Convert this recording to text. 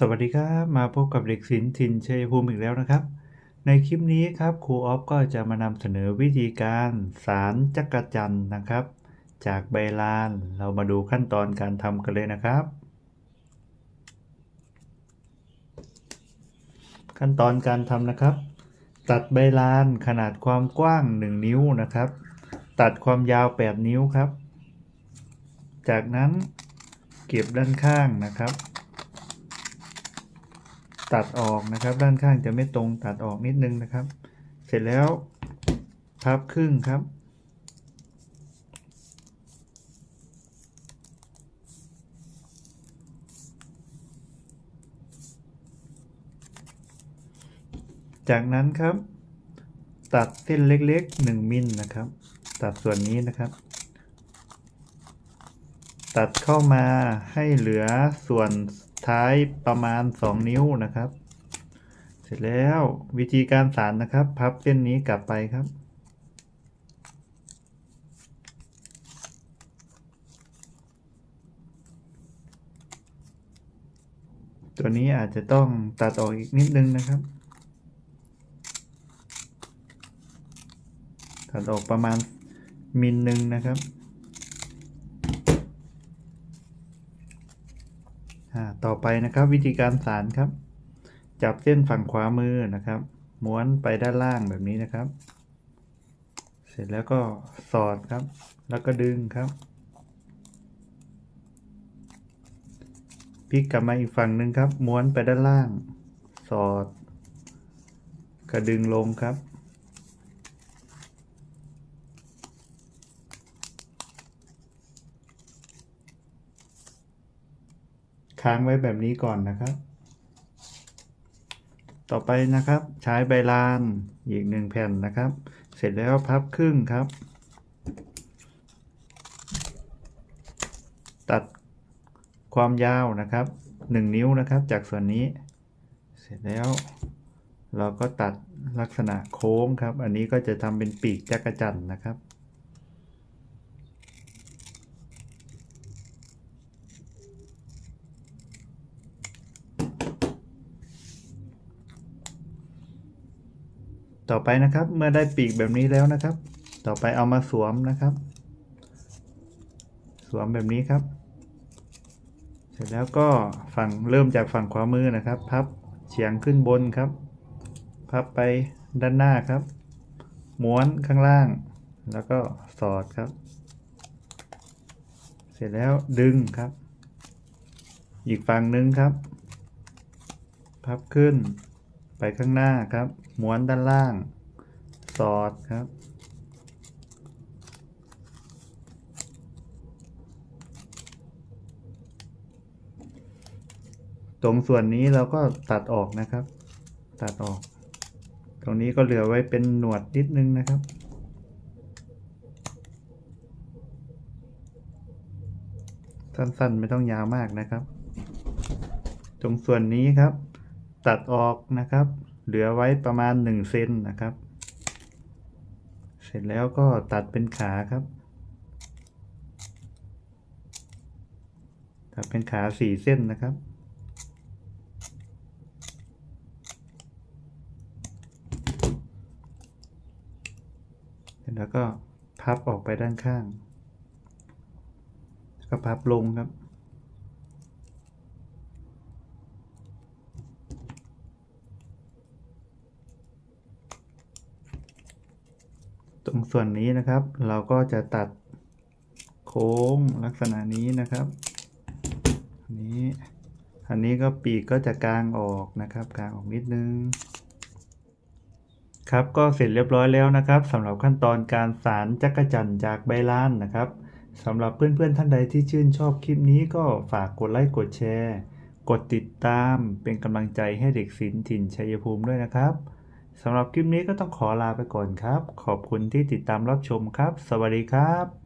สวัสดีครับ มาพบกับเด็กศิลป์ถิ่นชัยภูมิอีกแล้วนะครับ ในคลิปนี้ครับครูออฟก็จะมานำเสนอวิธีการสารจักรจันนะครับ จากใบลานเรามาดูขั้นตอนการทำกันเลยนะครับ ขั้นตอนการทำนะครับ ตัดใบลานขนาดความกว้าง 1 นิ้วนะครับ ตัดความยาว 8 นิ้วครับ จากนั้นเก็บด้านข้างนะครับ ตัดออกนะครับ ด้านข้างจะไม่ตรงตัดออกนิดนึงนะครับ เสร็จแล้วพับครึ่งครับ จากนั้นครับ ตัดเส้นเล็กๆ 1มิลนะครับ ตัดส่วนนี้นะครับ ตัดเข้ามาให้เหลือส่วนท้ายประมาณ 2 นิ้วนะครับ เสร็จแล้ววิธีการสารนะครับ พับเส้นนี้กลับไปครับตัวนี้อาจจะต้องตัดออกอีกนิดนึงนะครับ ตัดออกประมาณมิลหนึ่งนะครับต่อไปนะครับวิธีการสารครับ จับเส้นฝั่งขวามือนะครับ ม้วนไปด้านล่างแบบนี้นะครับ เสร็จแล้วก็สอดครับ แล้วก็ดึงครับพลิกกลับมาอีกฝั่งหนึ่งครับ ม้วนไปด้านล่าง สอด กระดึงลงครับ ค้างไว้แบบนี้ก่อนนะครับ ต่อไปนะครับ ใช้ใบลานอีกหนึ่งแผ่นนะครับ เสร็จแล้วพับครึ่งครับ ตัดความยาวนะครับ1นิ้วนะครับ จากส่วนนี้ เสร็จแล้ว เราก็ตัดลักษณะโค้งครับ อันนี้ก็จะทำเป็นปีกจักรจันนะครับ ต่อไปนะครับเมื่อได้ปีกแบบนี้แล้วนะครับ ต่อไปเอามาสวมนะครับ สวมแบบนี้ครับ เสร็จแล้วก็ฝั่งเริ่มจากฝั่งขวามือนะครับ พับเฉียงขึ้นบนครับ พับไปด้านหน้าครับ ม้วนข้างล่าง แล้วก็สอดครับ เสร็จแล้วดึงครับ อีกฝั่งหนึ่งครับ พับขึ้น ไปข้างหน้าครับ ม้วนด้านล่าง สอดครับ ตรงส่วนนี้เราก็ตัดออกนะครับ ตัดออก ตรงนี้ก็เหลือไว้เป็นหนวดนิดนึงนะครับสั้นๆ ไม่ต้องยาวมากนะครับ ตรงส่วนนี้ครับ ตัดออกนะครับ เหลือไว้ประมาณ1เซนนะครับ เสร็จแล้วก็ตัดเป็นขาครับ ตัดเป็นขาสี่เส้นนะครับแล้วก็พับออกไปด้านข้าง ก็พับลงครับ ตรงส่วนนี้นะครับ เราก็จะตัดโค้งลักษณะนี้นะครับอันนี้อันนี้ก็ปีกก็จะกลางออกนะครับกลางออกนิดนึง ครับก็เสร็จเรียบร้อยแล้วนะครับสำหรับขั้นตอนการสารจักรจันจากใบลานนะครับสำหรับเพื่อนๆท่านใดที่ชื่นชอบคลิปนี้ก็ฝากกดไลค์กดแชร์ กดติดตามเป็นกำลังใจให้เด็กศิลป์ถิ่นชัยภูมิด้วยนะครับ สำหรับคลิปนี้ก็ต้องขอลาไปก่อนครับ ขอบคุณที่ติดตามรับชมครับ สวัสดีครับ